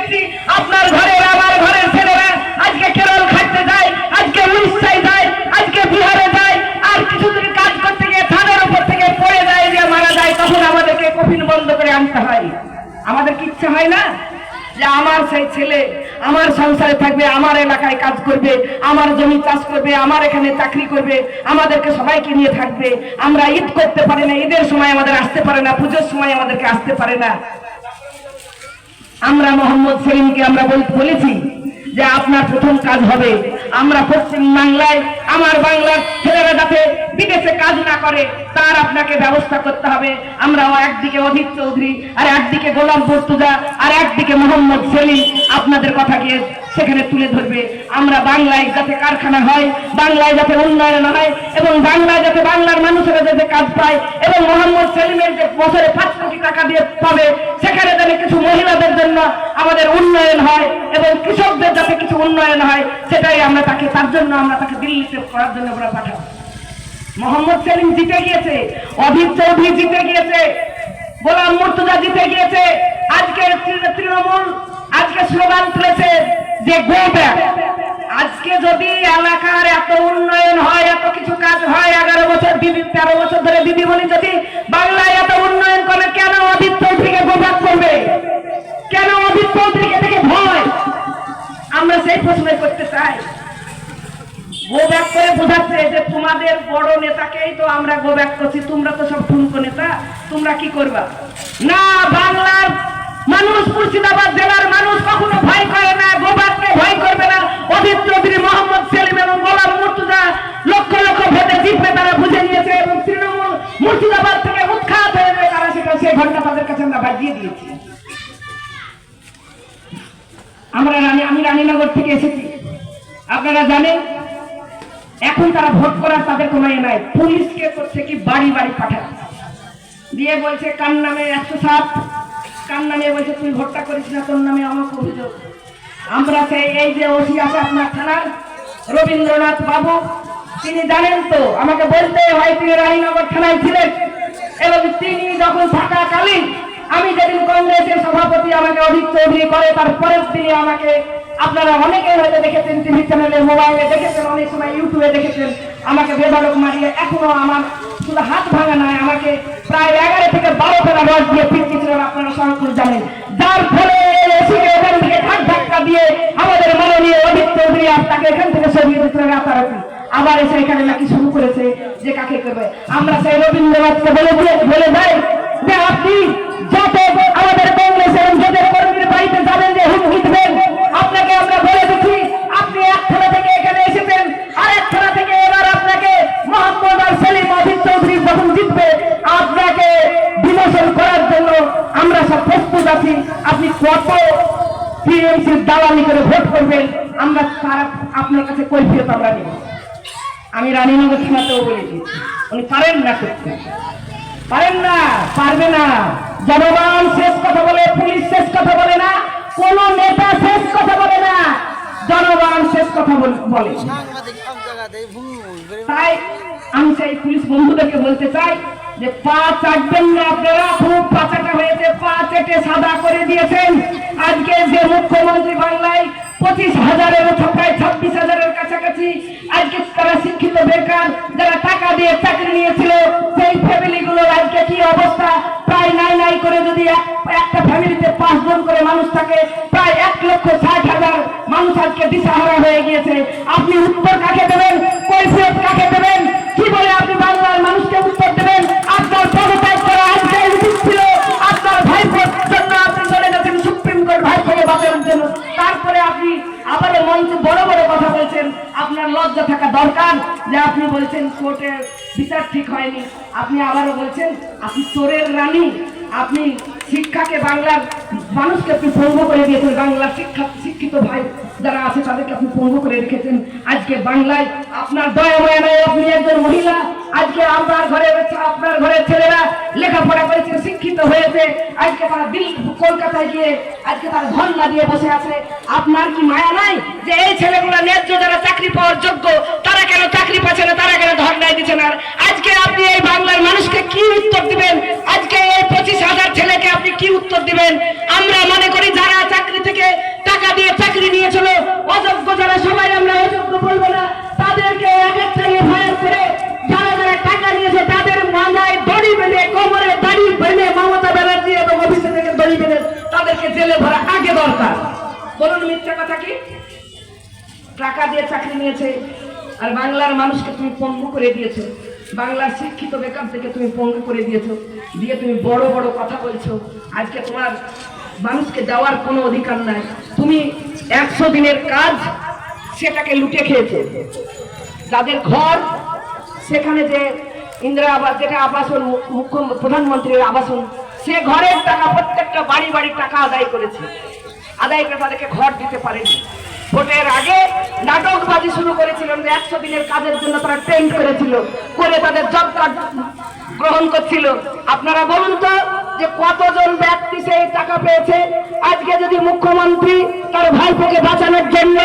দেখছি আপনার ঘরের, আমার ঘরের ছেলেরা আজকে কেরল খাটতে যায়, আজকে উড়িষ্যায় যায়, আজকে বিহারে যায়, আর কিছুদিন কাজ করতে গিয়ে থানার উপর থেকে পড়ে যায়, যে মারা যায়, তখন আমাদেরকে কফিন বন্ধ করে আনতে হয়। আমাদের কি হয় না? যে আমার সেই ছেলে, আমার সংসারে থাকবে, আমার এলাকায় কাজ করবে, আমার জমি চাষ করবে, আমার এখানে চাকরি করবে, আমাদেরকে সবাইকে নিয়ে থাকবে। আমরা ঈদ করতে পারি না, ঈদের সময় আমাদের আসতে পারে না, পুজোর সময় আমাদেরকে আসতে পারে না। আমরা মোহাম্মদ সেলিমকে আমরা বল- বলেছি যে আপনার প্রথম কাজ হবে আমরা পশ্চিম বাংলায়, আমার বাংলার ছেলেরা যাতে বিদেশে কাজ না করে, তার আপনাকে ব্যবস্থা করতে হবে। আমরা একদিকে অধীর চৌধুরী, আর একদিকে গোলাম বর্তুজা, আর একদিকে মোহাম্মদ সেলিম আপনাদের কথাকে সেখানে তুলে ধরবে। আমরা বাংলায় যাতে কারখানা হয়, বাংলায় যাতে উন্নয়ন হয়, এবং বাংলায় যাতে বাংলার মানুষেরা যাতে কাজ পায়, এবং মোহাম্মদ সেলিমের যে বছরে পাঁচ কোটি টাকা দিয়ে পাবে, সেখানে যেন কিছু জন্য আমাদের উন্নয়ন হয় এবং কৃষকদের যাতে কিছু উন্নয়ন হয়, সেটাই আমরা তাকে, তার জন্য আমরা তাকে দিল্লিতে করার জন্য আমরা পাঠাবো। মোহাম্মদ সেলিম জিতে গিয়েছে, অধীর চৌধুরী জিতে গিয়েছে, গোলাম মুর্তুজা জিতে গিয়েছে আজকে তৃণমূল, আজকে স্লোগান তুলেছে যে গো ব্যাক আজকে যদি এলাকার এত উন্নয়ন হয়, এত কিছু কাজ হয়, এগারো বছর দিদি তেরো বছর ধরে দিদি বলি যদি তোমরা তো সব ঠুনকো নেতা, তোমরা কি করবা? না, বাংলার মানুষ মুর্শিদাবাদ জেলার মানুষ কখনো ভয় করে না গো ভয় করবে না। অধীর চৌধুরী মোহাম্মদ সেলিম এবং গোলাম মুর্তুজা লক্ষ লক্ষ ভোটে জিতবে তারা বুঝে নিয়েছে এবং তৃণমূল মুর্শিদাবাদ থেকে উৎখাত হয়ে যায় তারা সেটা সেই ঘণ্টা তাদের কাছে আমরা বাজিয়ে দিয়েছি। আমরা রানী আমি রানীনগর থেকে এসেছি। আপনারা জানেন এখন তারা ভোট করার তাদের কোনো ইয়ে নাই। পুলিশকে করছে কি বাড়ি বাড়ি পাঠাচ্ছে দিয়ে বলছে, কার নামে একশো সাত কার নামে? বলছে, তুই ভোটটা করিস না, তোর নামে আমাকে অভিযোগ। আমরা সেই এই যে ওসি আছে আপনার থানার, রবীন্দ্রনাথ বাবু, তিনি জানেন তো, আমাকে বলতে হয় তিনি রানীনগর থানায় ছিলেন। এবং তিনি যখন থাকাকালীন, আমি যেদিন কংগ্রেসের সভাপতি আমাকে চৌধুরী করে, তারপরের তিনি আমাকে আপনারা অনেকেই হয়তো দেখেছেন টিভি চ্যানেলে মোবাইলে দেখেছেন, অনেক সময় ইউটিউবে দেখেছেন। আমাকে বেবালক মারিয়ে এখনও আমার শুধু হাত ভাঙা নয়, আমাকে প্রায় এগারো থেকে বারো ফেলা রস দিয়ে পিটিয়েছিলেন আপনারা সকল জানেন। যার ফলে এখান থেকে ধাক ধাক্কা দিয়ে আমাদের মাননীয় অভিক চৌধুরী তাকে এখান থেকে সরিয়ে রাতারাতি আবার এসে এখানে নাকি শুরু করেছে যে কাকে করবে। আমরা সেই রবীন্দ্রনাথকে বলে দিয়ে বলে দেয় যে আপনি যত আমরা সব প্রস্তুত আছি। আপনি কত টিএমসির দালালি করে ভোট করবেন? আমরা তারা আপনার কাছে কৈফিয়ত আমরা নেব। আমি রানীনগর থানাতেও বলে দিয়েছি। উনি পারেন না করতে। পারেন না পারবে না। জনগণ শেষ কথা বলে পুলিশ শেষ কথা বলে না কোন নেতা শেষ কথা বলে না জনগণ শেষ কথা বলে তাই আমি সেই পুলিশ বন্ধুদেরকে বলতে চাই যে পা চাটবেন না আপনারা, খুব পাচাটা হয়েছে, পা চেটে সাদা করে দিয়েছেন। আজকে যে মুখ্যমন্ত্রী বাংলায় পঁচিশ হাজারের প্রায় ছাব্বিশ হাজারের কাছাকাছি আজকে তারা শিক্ষিত বেকার, যারা টাকা দিয়ে চাকরি নিয়েছিল, সেই ফ্যামিলি গুলোর আজকে কি অবস্থা? প্রায় নাই নাই করে যদি এক- একটা ফ্যামিলিতে পাঁচজন করে মানুষ থাকে, প্রায় এক লক্ষ ষাট হাজার মানুষ আজকে দিশাহারা হয়ে গিয়েছে। আপনি উত্তর কাকে দেবেন? কৈফিয়ত কাকে দেবেন? কি দেবেন? আপনার পদত্যাগ করা ভাইপোর জন্য আপনি চলে গেছেন সুপ্রিম কোর্ট বাঁচানোর জন্য। তারপরে আপনি আবারও মঞ্চে বড় বড় কথা বলছেন। আপনার লজ্জা থাকা দরকার যে আপনি বলছেন কোর্টের বিচার ঠিক হয়নি। আপনি আবারও বলছেন, আপনি চোরের রানী। আপনি শিক্ষাকে বাংলার মানুষকে আপনি পঙ্গ করে দিয়েছেন। বাংলার শিক্ষা শিক্ষিত ভাই যারা আছে, তাদেরকে আপনি পঙ্গ করে রেখেছেন। আজকে বাংলায় আপনার দয়া মায়া আপনি একজন মহিলা। আজকে আমার ঘরে আপনার ঘরে ছেলেরা লেখাপড়া করেছে শিক্ষিত হয়েছে। আজকে তারা দিল্লি কলকাতায় গিয়ে আজকে তারা না দিয়ে বসে আছে। আপনার কি মায়া নাই যে এই ছেলেগুলো ন্যায্য যারা চাকরি পাওয়ার যোগ্য, তারা কেন চাকরি পাচ্ছে না, তারা কেন ধর্ণায় দিচ্ছে না? আজকে আপনি এই বাংলার মানুষকে কি উত্তর দিবেন? আজকে এই পঁচিশ হাজার ছেলেকে আপনি কি উত্তর দিবেন? আমরা মনে করি যারা চাকরি থেকে টাকা দিয়ে চাকরি নিয়েছিল, অযোগ্য যারা সবাই আমরা অযোগ্য বলব না, তাদেরকে এক এক করে মাথায় দড়ি বেঁধে, কোমরে দাড়ি বেঁধে মমতা ব্যানার্জি এবং অভিষেক দড়ি বেঁধে তাদেরকে জেলে ভরা আগে দরকার। বলুন মিথ্যা কথা কি? টাকা দিয়ে চাকরি নিয়েছে, আর বাংলার মানুষকে তুমি পঙ্গু করে দিয়েছ। বাংলার শিক্ষিত বেকার থেকে তুমি পঙ্গু করে দিয়েছ। দিয়ে তুমি বড় বড় কথা বলছো। আজকে তোমার মানুষকে দেওয়ার কোনো অধিকার নাই। তুমি একশো দিনের কাজ সেটাকে লুটে খেয়েছো। যাদের ঘর সেখানে যে ইন্দিরা আবাস, যেটা আবাসন মুখ্য প্রধানমন্ত্রীর আবাসন, সে ঘরের টাকা, প্রত্যেকটা বাড়ি বাড়ি টাকা আদায় করেছে। আদায় করে তাদেরকে ঘর দিতে পারেনি। ভোটের আগে নাটকবাজি শুরু করেছিলেন যে একশো দিনের কাজের জন্য তারা ট্রেন্ড করেছিল, করে তাদের জব কার্ড গ্রহণ করছিল। আপনারা বলুন তো যে কতজন ব্যক্তি সেই টাকা পেয়েছে? আজকে যদি মুখ্যমন্ত্রী তার ভাইপোকে বাঁচানোর জন্য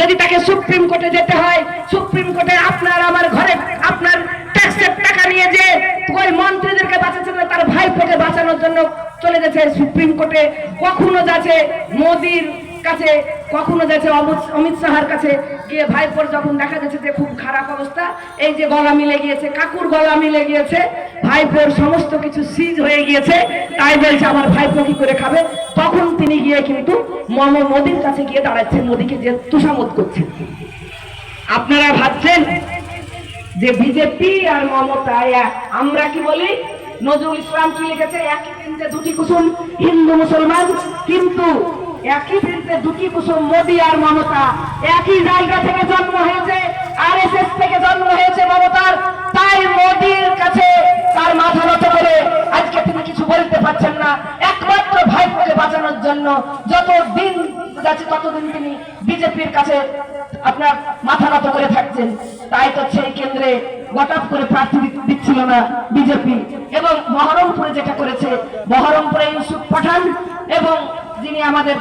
যদি তাকে সুপ্রিম কোর্টে যেতে হয়, সুপ্রিম কোর্টে আপনার আমার ঘরে, আপনার টাকা নিয়ে যে ওই মন্ত্রীদেরকে বাঁচাচ্ছে তার ভাইপোকে বাঁচানোর জন্য চলে গেছে সুপ্রিম কোর্টে। কখনো যাচ্ছে মোদির কাছে, কখনো যাচ্ছে অমিত- শাহার কাছে গিয়ে ভাইপোর যখন দেখা যাচ্ছে যে খুব খারাপ অবস্থা, এই যে গলা মিলে গিয়েছে, কাকুর গলা মিলে গিয়েছে, ভাইপোর সমস্ত কিছু সিজ হয়ে গিয়েছে, তাই বলছে আমার ভাইপো কি করে খাবে? তখন তিনি গিয়ে কিন্তু মম মোদির কাছে গিয়ে দাঁড়াচ্ছেন মোদিকে যে তুষামত করছেন আপনারা ভাবছেন যে বিজেপি আর মমতা এক। আমরা কি বলি? নজরুল ইসলাম কি লিখেছে? একই বৃন্তে দুটি কুসুম, হিন্দু মুসলমান, কিন্তু একই বৃন্তে দুটি কুসুম, মোদি আর মমতা। একই জায়গা থেকে জন্ম হয়েছে আর এস এস থেকে জন্ম হয়েছে মমতার। তাই মোদীর কাছে তার মাথা নত করে আজকে তিনি কিছু বলতে পারছেন না। একমাত্র ভাইপোকে বাঁচানোর জন্য যত দিন যাচ্ছে ততদিন তিনি বিজেপির কাছে আপনার মাথা নত করে থাকছেন তাই তো সেই কেন্দ্রে গটাপ করে প্রার্থী দিচ্ছিল না বিজেপি। এবং বহরমপুরে যেটা করেছে, বহরমপুরে ইউসুফ পাঠান এবং যিনি আমাদের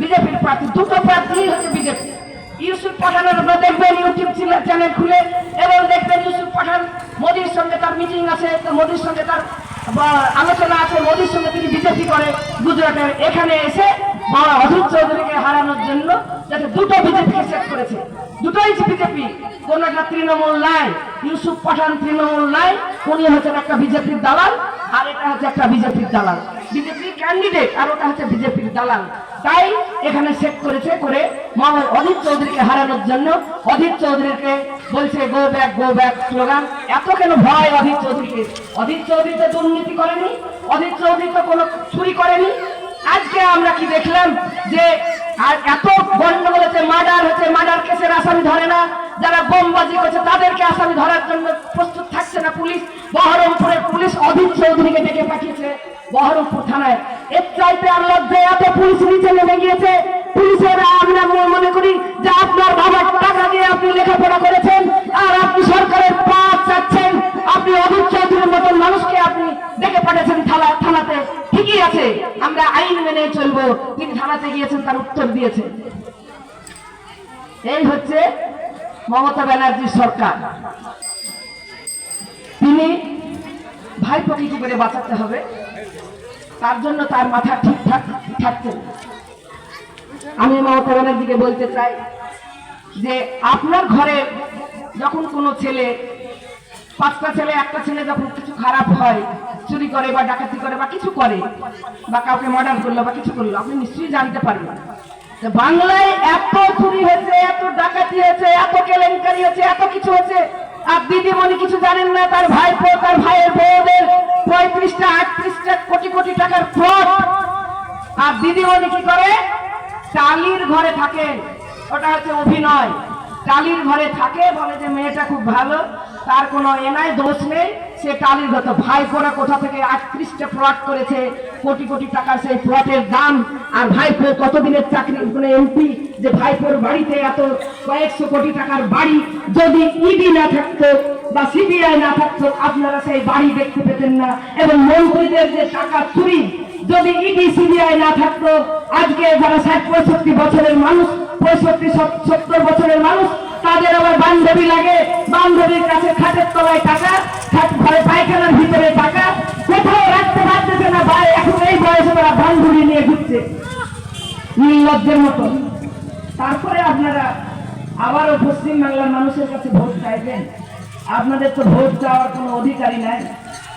বিজেপির প্রার্থী, দুটো প্রার্থী হচ্ছে বিজেপি। ইউসুফ পাঠানের আপনারা দেখবেন ইউটিউব চ্যানেল খুলে এবং দেখবেন ইউসুফ পাঠান মোদির সঙ্গে তার মিটিং আছে মোদির সঙ্গে তার আলোচনা আছে, মোদির সঙ্গে তিনি বিজেপি করে, গুজরাটের। এখানে এসে বাবা অধীর চৌধুরীকে হারানোর জন্য যাতে দুটো বিজেপিকে সেট করেছে। দুটোই বিজেপি। কোন একটা তৃণমূল নাই, ইউসুফ পাঠান তৃণমূল নাই, উনি হচ্ছেন একটা বিজেপির দালাল, আর এটা হচ্ছে একটা বিজেপির দালাল। বিজেপির ক্যান্ডিডেট আর ওটা হচ্ছে বিজেপির দালাল। তাই এখানে সেট করেছে করে মোহাম্মদ অধীর চৌধুরীকে হারানোর জন্য অধীর চৌধুরীকে বলছে go back go back slogan. এত কেন ভয় অধীর চৌধুরীকে? অধীর চৌধুরী তো দুর্নীতি করেনি, অধীর চৌধুরী তো কোনো চুরি করেনি। আজকে আমরা কি দেখলাম যে, আর এত গন্ডগোল হচ্ছে, মার্ডার হচ্ছে, মার্ডার কেসের আসামি ধরে না। যারা বোমবাজি করছে, তাদেরকে আসামি ধরার জন্য প্রস্তুত থাকছে না পুলিশ। বহরমপুরের পুলিশ অধীর চৌধুরীকে ডেকে পাঠিয়েছে। বহরমপুর থানায়। এর চাইতে আর লজ্জায় এত পুলিশ নিচে নেমে গিয়েছে। পুলিশের আমরা মনে- করি যে আপনার বাবার টাকা দিয়ে আপনি লেখাপড়া করেছেন আর আপনি সরকারের পাঁচ চাচ্ছেন। আপনি অধীর চৌধুরীর মতন মানুষকে আপনি ডেকে পাঠিয়েছেন থানা থানাতে। ঠিকই আছে, আমরা আইন মেনে চলবো। তিনি থানাতে গিয়েছেন, তার উত্তর দিয়েছেন এই হচ্ছে মমতা ব্যানার্জির সরকার। তিনি ভাইপোকে কি করে বাঁচাতে হবে? তার জন্য তার মাথা ঠিকঠাক থাকছে। আমি মমতা দিকে বলতে চাই যে আপনার ঘরে যখন কোনো ছেলে, পাঁচটা ছেলে, একটা ছেলে যখন কিছু খারাপ হয়, চুরি করে বা ডাকাতি করে বা কিছু করে, বা কাউকে মার্ডার করল বা কিছু করল, আপনি নিশ্চয়ই জানতে পারবেন বাংলায় এত চুরি হয়েছে, এত ডাকাতি হয়েছে, এত কেলেঙ্কারি হয়েছে, এত কিছু হয়েছে, আর দিদিমণি কিছু জানেন না, তার ভাইপো, তার ভাইয়ের বউদের পঁয়ত্রিশটা, আটত্রিশটা কোটি কোটি টাকার ফ্রড। আর দিদিমণি কি করে? টালির ঘরে থাকে। ওটা হচ্ছে অভিনয়। টালির ঘরে থাকে, বলে যে মেয়েটা খুব ভালো, তার কোনো এ নাই, দোষ নেই। সে টালির ঘর তো ভাই কোরা কোথা থেকে আটত্রিশটা প্লট করেছে, কোটি কোটি টাকার সেই প্লটের দাম। আর ভাইপো কতদিনের চাকরি মানে এমপি যে ভাইপোর বাড়িতে এত কয়েকশো কোটি টাকার বাড়ি, যদি ইডি না থাকতো বা সিবিআই না থাকতো, আপনারা সেই বাড়ি দেখতে পেতেন না। এবং মন্ত্রীদের যে টাকা চুরি, যদি ইডি সিবিআই না থাকতো, আজকে যারা ষাট পঁয়ষট্টি বছরের মানুষ পঁয়ষট্টি সত্তর বছরের মানুষ, তাদের আবার বান্ধবী লাগে। বান্ধবীর কাছে খাটের তলায় টাকা ঘরে পায়খানার ভিতরে টাকা। কোথাও রাখতে পারতেছে না ভাই, এখন এই বয়সে তারা বান্ধবী নিয়ে ঘুরছে। নির্লজ্জের মতো। তারপরে আপনারা আবারও পশ্চিম বাংলার মানুষের কাছে ভোট চাইবেন। আপনাদের তো ভোট চাওয়ার কোনো অধিকারই নাই।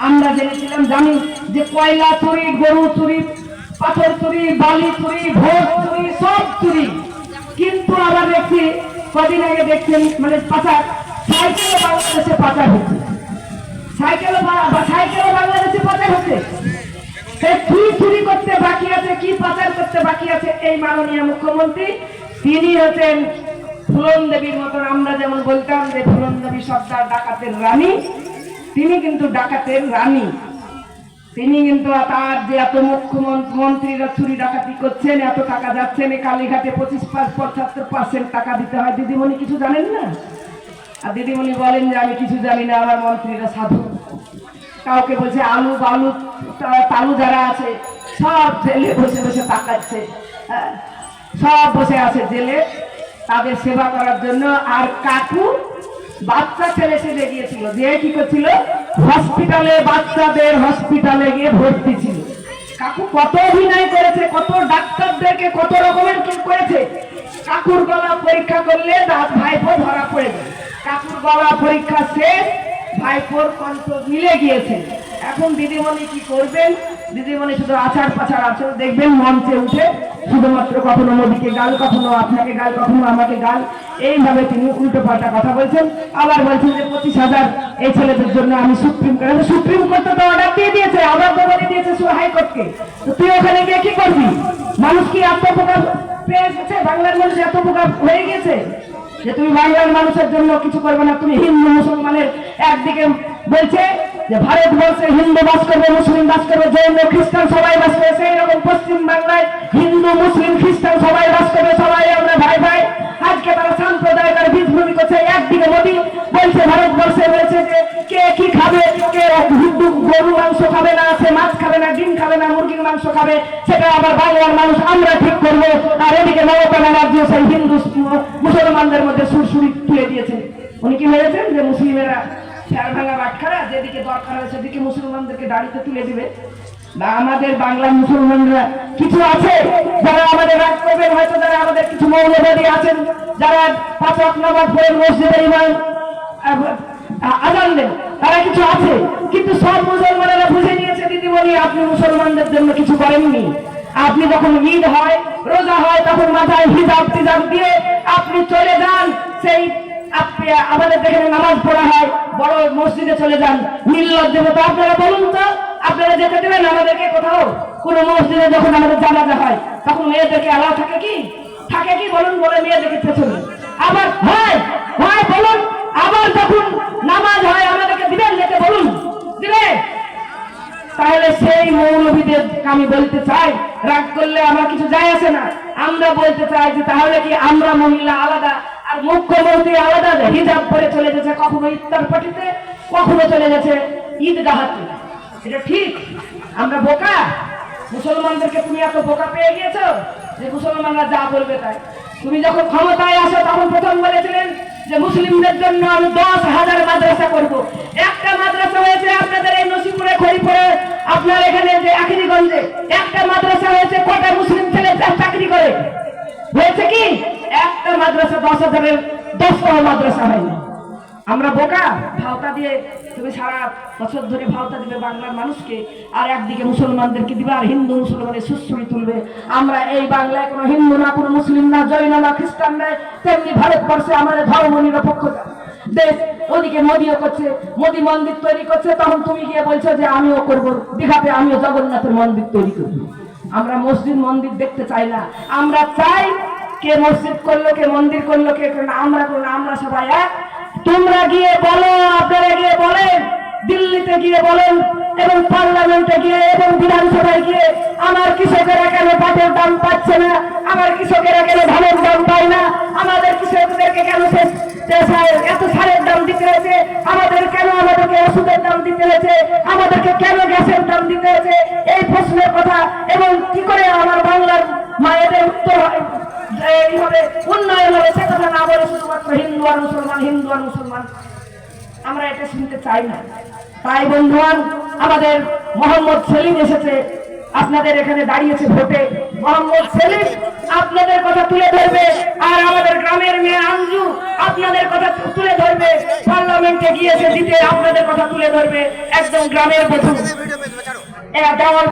আমরা জেনেছিলাম, জানি যে কয়লা চুরি, গরু চুরি, পাথর চুরি, বালি চুরি, ভোট চুরি, সব চুরি। কিন্তু আবার দেখছি, কদিন আগে দেখছেন মানে পাচার, সাইকেলও বাংলাদেশে পাচার হচ্ছে। সাইকেলও সাইকেলও বাংলাদেশে পাচার হচ্ছে। কি চুরি করতে বাকি আছে, কি পাচার করতে বাকি আছে, এই মাননীয় মুখ্যমন্ত্রী, তিনি হচ্ছেন ফুলন দেবীর মতন, আমরা যেমন বলতাম যে ফুলন দেবী সর্দার ডাকাতের রানী, তিনি কিন্তু ডাকাতের রানী। তিনি কিন্তু তার যে এত মুখ্যমন্ত্রীরা চুরি ডাকাতি করছেন এত টাকা যাচ্ছেন এই কালীঘাটে পঁচিশ পাঁচ পঁচাত্তর পার্সেন্ট টাকা দিতে হয়। দিদিমণি কিছু জানেন না? আর দিদিমণি বলেন যে আমি কিছু জানি না আমার মন্ত্রীরা সাধু। কাউকে বলছে আলু বালু তালু যারা আছে সব জেলে বসে বসে তাকাচ্ছে হ্যাঁ, সব বসে আছে জেলে। তাদের সেবা করার জন্য আর কাকু বাচ্চা ছেলে সেজে গিয়েছিল যে কি করছিল? হসপিটালে বাচ্চাদের হসপিটালে গিয়ে ভর্তি ছিল। কাকু কত অভিনয় করেছে, কত ডাক্তারদেরকে কত রকমের কি করেছে? কাকুর গলা পরীক্ষা করলে দাঁত ভাইপো ধরা পড়ে যায়। কাকুর গলা পরীক্ষা শেষ, ভাইপোর কণ্ঠ মিলে গিয়েছে। এখন দিদিমণি কি করবেন? দিদিমণি শুধু আচার পাচার আচার দেখবেন মঞ্চে উঠে শুধুমাত্র কখনো মোদীকে গাল, কখনো আপনাকে গাল, কখনো আমাকে গাল। এইভাবে তিনি উল্টো পাল্টা কথা বলছেন। আবার বলছেন যে পঁচিশ হাজার এই ছেলেদের জন্য আমি সুপ্রিম কোর্ট সুপ্রিম তো অর্ডার দিয়ে দিয়েছে তো বলে দিয়েছে হাইকোর্টকে। তো তুই ওখানে গিয়ে কি করবি? মানুষ কি আত্মপ্রকাশ পেয়ে গেছে? বাংলার মানুষ এত প্রকার হয়ে গেছে যে তুমি বাংলার মানুষের জন্য কিছু করবে না, তুমি হিন্দু মুসলমানের একদিকে বলছে যে ভারতবর্ষে হিন্দু বাস করবে মুসলিম বাস করবে জৈন, খ্রিস্টান সবাই বাস করবে সেই রকম পশ্চিম বাংলায় হিন্দু, মুসলিম, খ্রিস্টান সবাই বাস করবে সবাই আমরা ভাই ভাই। আজকে তারা সাম্প্রদায়িক আর বীজভূমি করছে, একদিকে মোদী বলছে, ভারতবর্ষে বলেছে যে কে কি খাবে, কে হিন্দু গরু, মাংস খাবে না, সে মাছ খাবে না, ডিম খাবে না, মুরগির মাংস খাবে, সেটা আবার বাংলার মানুষ আমরা ঠিক করব। আর এদিকে মমতা ব্যানার্জি সেই হিন্দু, মুসলমানদের মধ্যে সুরসুরি তুলে দিয়েছেন উনি কি ভেবেছেন যে মুসলিমেরা ফের ভাঙা বাটখারা যেদিকে দরকার হয় সেদিকে মুসলমানদেরকে দাঁড়িতে তুলে দিবে। বা আমাদের বাংলার মুসলমানরা কিছু আছে যারা আমাদের রাগ করবেন হয়তো যারা আমাদের কিছু মৌলবাদী আছেন যারা পাঁচ এক নম্বর পরে মসজিদের আহ, আজান দেন তারা কিছু আছে কিন্তু সব মুসলমানেরা বুঝে নিয়েছে দিদিমণি আপনি মুসলমানদের জন্য কিছু করেননি। আপনি যখন ঈদ হয় রোজা হয় তখন মাথায় হিজাব টিজাব দিয়ে আপনি চলে যান সেই আপনি আমাদের যেখানে নামাজ পড়া হয়, বড় মসজিদে চলে যান। নির্লজ্জ মতো আপনারা বলুন তো, আপনারা যেতে দেবেন আমাদেরকে কোথাও? কোনো মসজিদে যখন আমাদের জানাজা হয়, তখন মেয়েদেরকে আলাও থাকে কি? থাকে কি বলুন, বলে মেয়েদেরকে পেছনে আবার হয় হয় বলুন, আবার যখন নামাজ হয়, আমাদেরকে দিবেন, যেতে বলুন। দিবে? তাহলে সেই মৌলবীদের আমি বলতে চাই, রাগ করলে আমার কিছু যায় আসে না। আমরা বলতে চাই যে তাহলে কি আমরা মহিলা আলাদা? আর মুখ্যমন্ত্রী আলাদা হিজাব পরে চলে গেছে, কখনো ইফতার পার্টিতে, কখনো চলে গেছে ঈদগাহাতে। এটা ঠিক? আমরা বোকা? মুসলমানদেরকে তুমি এত বোকা পেয়ে গিয়েছো যে মুসলমানরা যা বলবে তাই। তুমি যখন ক্ষমতায় আসো, তখন প্রথম বলেছিলেন যে মুসলিমদের জন্য আমি দশ হাজার মাদ্রাসা করব। একটা মাদ্রাসা হয়েছে আপনাদের এই নসিপুরে, খড়িপুরে, আপনার এখানে যে আখিরিগঞ্জে একটা মাদ্রাসা হয়েছে কটা মুসলিম ছেলে চাকরি করে। হয়েছে কি? মাদ্রাসা, দশ হাজারের দশতম মাদ্রাসা হয়নি আমরা বোকা, ভাওতা দিয়ে তুমি সারা বছর ধরে ভাওতা দিবে বাংলার মানুষকে, আর একদিকে মুসলমানদেরকে দিবে, আর হিন্দু মুসলমানের সুশ্রী তুলবে। আমরা এই বাংলায় কোনো হিন্দু না, কোনো মুসলিম না, জৈন না, খ্রিস্টান নাই, তেমনি ভারতবর্ষে আমাদের ধর্ম নিরপেক্ষতা দেশ ওদিকে মোদিও করছে, মোদি মন্দির তৈরি করছে, তখন তুমি গিয়ে বলছো যে আমিও করব দীঘাতে আমিও জগন্নাথের মন্দির তৈরি করব। আমরা মসজিদ মন্দির দেখতে চাই না। আমরা চাই কে মসজিদ করল, কে মন্দির করল, কে আমরা করল আমরা সবাই এক। তোমরা গিয়ে বলো, আপনারা গিয়ে বলেন, দিল্লিতে গিয়ে বলেন, এবং পার্লামেন্টে গিয়ে, এবং বিধানসভায় গিয়ে, আমার কৃষকেরা কেন পাটের দাম পাচ্ছে না? আমার কৃষকেরা কেন ধানের দাম পায় না? আমাদের কৃষকদেরকে কেন এত সারের দাম দিতে হয়েছে? আমাদের কেন আমাদেরকে ওষুধের দাম দিতে হয়েছে? আমাদেরকে কেন গ্যাসের দাম দিতে হয়েছে? এই প্রশ্নের কথা, এবং কি করে আমার মায়েদের উত্তর হয়। এইভাবে উন্নয়ন হবে, সে কথা না বলে শুধুমাত্র হিন্দু আর মুসলমান, হিন্দু আর মুসলমান। আমরা এটা শুনতে চাই না। তাই বন্ধুয়ান আমাদের মোহাম্মদ সেলিম এসেছে। আপনাদের এখানে দাঁড়িয়েছে ভোটে। মোহাম্মদ সেলিম, আপনাদের কথা তুলে ধরবে। আর আমাদের গ্রামের মেয়ে আঞ্জু, আপনাদের কথা তুলে ধরবে। পার্লামেন্টে গিয়েছে দিতে আপনাদের কথা তুলে ধরবে। একদম গ্রামের দেওয়াল